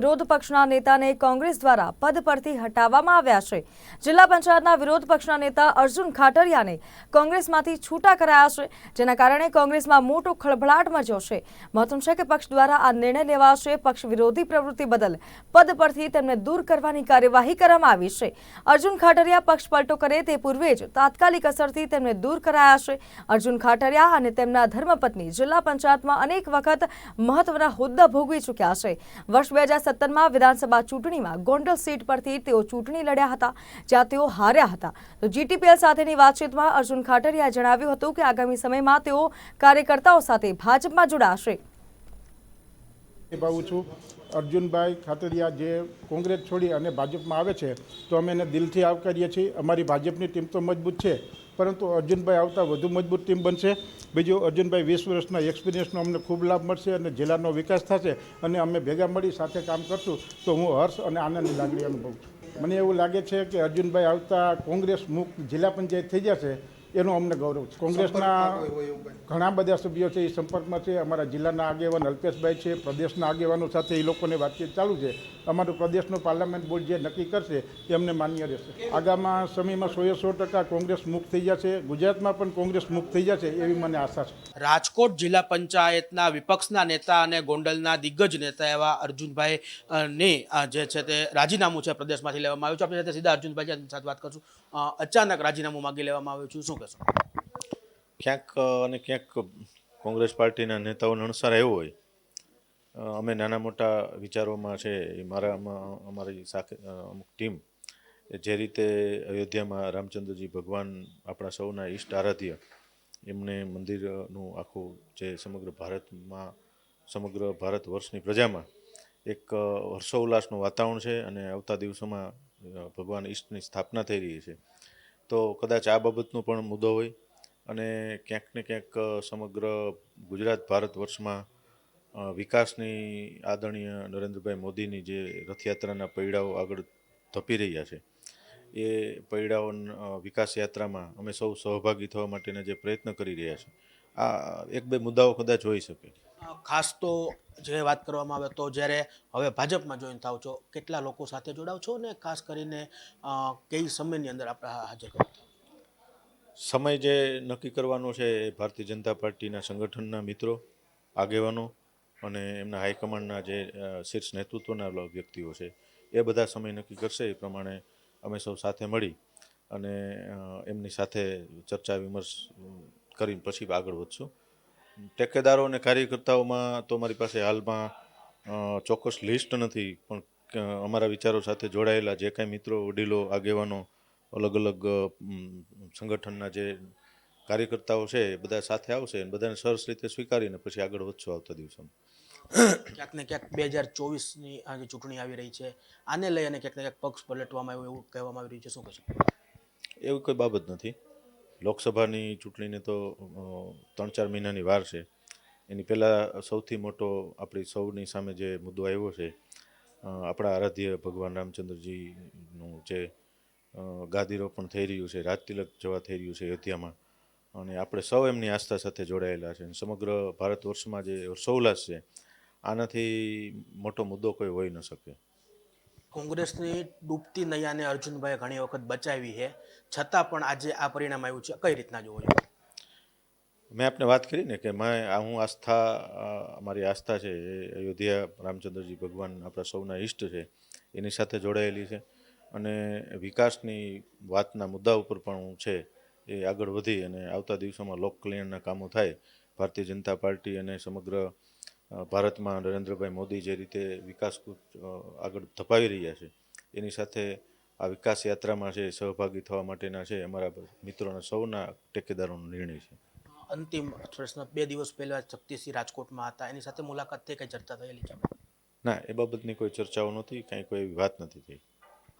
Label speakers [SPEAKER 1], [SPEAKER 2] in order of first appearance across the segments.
[SPEAKER 1] વિરોધ પક્ષના નેતાને કોંગ્રેસ દ્વારા પદ પરથી હટાવવામાં આવ્યા છે. જિલ્લા પંચાયતના વિરોધ પક્ષના નેતા અર્જુન ખાટરિયાને કોંગ્રેસમાંથી છૂટા કરાયા છે, જેના કારણે કોંગ્રેસમાં મોટો ખળભળાટ મચ્યો છે. મહત્વનું છે કે પક્ષ દ્વારા આ નિર્ણય લેવાશે. પક્ષ વિરોધી પ્રવૃત્તિ બદલ પદ પરથી તેમને દૂર કરવાની કાર્યવાહી કરવામાં આવી છે. અર્જુન ખાટરિયા પક્ષ પલટો કરે તે પૂર્વે જ તાત્કાલિક અસરથી તેમને દૂર કરાયા છે. અર્જુન ખાટરિયા અને તેમના ધર્મપત્ની જિલ્લા પંચાયતમાં અનેક વખત મહત્વના હોદ્દા ભોગવી ચૂક્યા છે. વર્ષ બે હજાર સત્તરમાં વિધાનસભા ચૂંટણીમાં ગોંડલ સીટ પરથી તેઓ ચૂંટણી લડ્યા હતા, જ્યાં તેઓ હાર્યા હતા. તો જીટીપીએલ સાથેની વાતચીતમાં અર્જુન ખાટરિયાએ જણાવ્યું હતું કે આગામી સમયમાં તેઓ કાર્યકર્તાઓ સાથે ભાજપમાં જોડાશે.
[SPEAKER 2] નિભાવું છું. અર્જુનભાઈ ખાતરિયા જે કોંગ્રેસ છોડી અને ભાજપમાં આવે છે, તો અમે એને દિલથી આવકારીએ છીએ. અમારી ભાજપની ટીમ તો મજબૂત છે, પરંતુ અર્જુનભાઈ આવતા વધુ મજબૂત ટીમ બનશે. બીજું, અર્જુનભાઈ વીસ વર્ષના એક્સપિરિયન્સનો અમને ખૂબ લાભ મળશે અને જિલ્લાનો વિકાસ થશે અને અમે ભેગા મળી સાથે કામ કરશું. તો હું હર્ષ અને આનંદની લાગણી અનુભવું છું. મને એવું લાગે છે કે અર્જુનભાઈ આવતા કોંગ્રેસ મુક્ત જિલ્લા પંચાયત થઈ જશે એનું અમને ગૌરવ છે. કોંગ્રેસના ઘણા બધા સભ્યો છે એ સંપર્કમાં છે. અમારા જિલ્લાના આગેવાન અલ્પેશભાઈ છે પ્રદેશના આગેવાનો સાથે એ લોકોને વાતચીત ચાલુ છે. અમારું પ્રદેશનું પાર્લામેન્ટ બોર્ડ જે નક્કી કરશે એ અમને માન્ય રહેશે. આગામા સમયમાં સોએ સો ટકા કોંગ્રેસ મુક્ત થઈ જશે. ગુજરાતમાં પણ કોંગ્રેસ મુક્ત થઈ જશે એવી મને આશા છે.
[SPEAKER 3] રાજકોટ જિલ્લા પંચાયતના વિપક્ષના નેતા અને ગોંડલના દિગ્ગજ નેતા એવા અર્જુનભાઈ ને જે છે તે રાજીનામું છે પ્રદેશમાંથી લેવામાં આવ્યું છે. આપણી સાથે સીધા અર્જુનભાઈ સાથે વાત કરશું. અચાનક રાજીનામું માગી લેવામાં આવ્યું છે. શું કહેશો?
[SPEAKER 4] ક્યાંક, અને ક્યાંક કોંગ્રેસ પાર્ટીના નેતાઓને અણસાર આવ્યો હોય અમે નાના મોટા વિચારોમાં છે, એ મારામાં અમારી સાથે અમુક ટીમ જે રીતે અયોધ્યામાં રામચંદ્રજી ભગવાન આપણા સૌના ઈષ્ટ આરાધ્ય, એમને મંદિરનું આખું જે સમગ્ર ભારતમાં, સમગ્ર ભારત વર્ષની પ્રજામાં એક હર્ષોલ્લાસનું વાતાવરણ છે, અને આવતા દિવસોમાં ભગવાન ઈષ્ટની સ્થાપના થઈ રહી છે. તો કદાચ આ બાબતનો પણ મુદ્દો હોય અને ક્યાંક ને ક્યાંક સમગ્ર ગુજરાત ભારત વર્ષમાં વિકાસની આદરણીય નરેન્દ્રભાઈ મોદીની જે રથયાત્રાના પૈડાઓ આગળ ધપી રહ્યા છે, એ પૈડાઓ વિકાસ યાત્રામાં અમે સૌ સહભાગી થવા માટેના જે પ્રયત્ન કરી રહ્યા છે, આ એક બે મુદ્દાઓ કદાચ હોઈ શકે.
[SPEAKER 3] ખાસ તો જે વાત કરવામાં આવે તો જ્યારે હવે ભાજપમાં જોઈન થાવ છો, કેટલા લોકો સાથે જોડાવ છો ને ખાસ કરીને કઈ સમયની અંદર આપણે હાજર
[SPEAKER 4] સમય જે નક્કી કરવાનો છે એ ભારતીય જનતા પાર્ટીના સંગઠનના મિત્રો, આગેવાનો અને એમના હાઈકમાન્ડના જે શીર્ષ નેતૃત્વના વ્યક્તિઓ છે, એ બધા સમય નક્કી કરશે. એ પ્રમાણે અમે સૌ સાથે મળી અને એમની સાથે ચર્ચા વિમર્શ કરીને પછી આગળ વધશું. ટેકેદારો અને કાર્યકર્તાઓમાં તો મારી પાસે હાલમાં ચોક્કસ લિસ્ટ નથી પણ અમારા વિચારો સાથે જોડાયેલા જે કાંઈ મિત્રો વડીલો આગેવાનો અલગ અલગ સંગઠનના જે કાર્યકર્તાઓ છે એ બધા સાથે આવશે અને બધાને સરસ રીતે સ્વીકારીને પછી આગળ વધશું આવતા દિવસોમાં.
[SPEAKER 3] ક્યાંક ને ક્યાંક બે હજાર ચોવીસની આ જે ચૂંટણી આવી રહી છે આને લઈ અને ક્યાંક ને ક્યાંક પક્ષ પલટવામાં આવ્યો એવું કહેવામાં આવી રહ્યું છે શું કહેશો?
[SPEAKER 4] એવું કોઈ બાબત નથી. લોકસભાની ચૂંટણીને તો ત્રણ ચાર મહિનાની વાર છે. એની પહેલાં સૌથી મોટો આપણી સૌની સામે જે મુદ્દો આવ્યો છે આપણા આરાધ્ય ભગવાન રામચંદ્રજીનું જે ગાદીરોપણ થઈ રહ્યું છે રાજતિલક જવા થઈ રહ્યું છે અયોધ્યામાં. અને આપણે સૌ એમની આસ્થા સાથે જોડાયેલા છે સમગ્ર ભારત વર્ષમાં જે હર્ષોલ્લાસ છે, આનાથી મોટો મુદ્દો કોઈ હોઈ ન શકે.
[SPEAKER 3] કોંગ્રેસની ડૂબતી નૈયાને અર્જુનભાઈએ ઘણી વખત બચાવી છે. છતાં પણ આજે આ પરિણામ આવ્યું છે. કઈ રીતના જોવો જોઈએ
[SPEAKER 4] મેં આપને વાત કરી ને કે મેં હું આસ્થા અમારી મારી આસ્થા છે એ અયોધ્યા રામચંદ્રજી ભગવાન આપણા સૌના ઈષ્ટ છે, એની સાથે જોડાયેલી છે. અને વિકાસની વાતના મુદ્દા ઉપર પણ હું છે એ આગળ વધી અને આવતા દિવસોમાં લોક કલ્યાણના કામો થાય. ભારતીય જનતા પાર્ટી અને સમગ્ર ભારતમાં નરેન્દ્રભાઈ મોદી જે રીતે વિકાસ આગળ ધપાવી રહ્યા છે એની સાથે આ વિકાસ યાત્રામાં છે સહભાગી થવા માટેના છે અમારા મિત્રોના સૌના ટેકેદારોનો નિર્ણય છે.
[SPEAKER 3] અંતિમ પ્રશ્ન બે દિવસ પહેલા શક્તિસિંહ રાજકોટમાં હતા એની સાથે મુલાકાત થઈ કંઈ ચર્ચા થયેલી છે?
[SPEAKER 4] ના એ બાબતની કોઈ ચર્ચાઓ નથી કાંઈ કોઈ વાત નથી થઈ.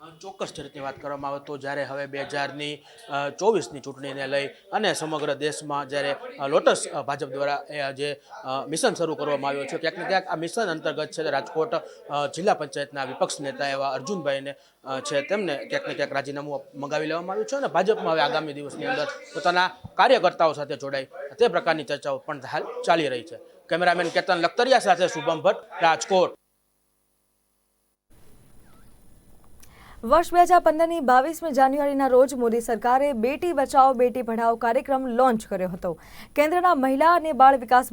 [SPEAKER 3] ચોક્કસ ચરિત્રની વાત કરવામાં આવે તો જ્યારે હવે બે હજારની ચોવીસની ચૂંટણીને લઈ અને સમગ્ર દેશમાં જ્યારે લોટસ ભાજપ દ્વારા એ જે મિશન શરૂ કરવામાં આવ્યું છે, ક્યાંક ને ક્યાંક આ મિશન અંતર્ગત છે રાજકોટ જિલ્લા પંચાયતના વિપક્ષ નેતા એવા અર્જુનભાઈને છે તેમને ક્યાંક ને ક્યાંક રાજીનામું મંગાવી લેવામાં આવ્યું છે અને ભાજપમાં હવે આગામી દિવસની અંદર પોતાના કાર્યકર્તાઓ સાથે જોડાય તે પ્રકારની ચર્ચાઓ પણ હાલ ચાલી રહી છે. કેમેરામેન કેતન લખતરિયા સાથે શુભમ ભટ્ટ, રાજકોટ.
[SPEAKER 1] વર્ષ બે હજાર પંદરની બાવીસમી જાન્યુઆરીના રોજ મોદી સરકારે બેટી બચાવો બેટી પઢાઓ કાર્યક્રમ લોન્ચ કર્યો હતો. કેન્દ્રના મહિલા અને બાળ વિકાસ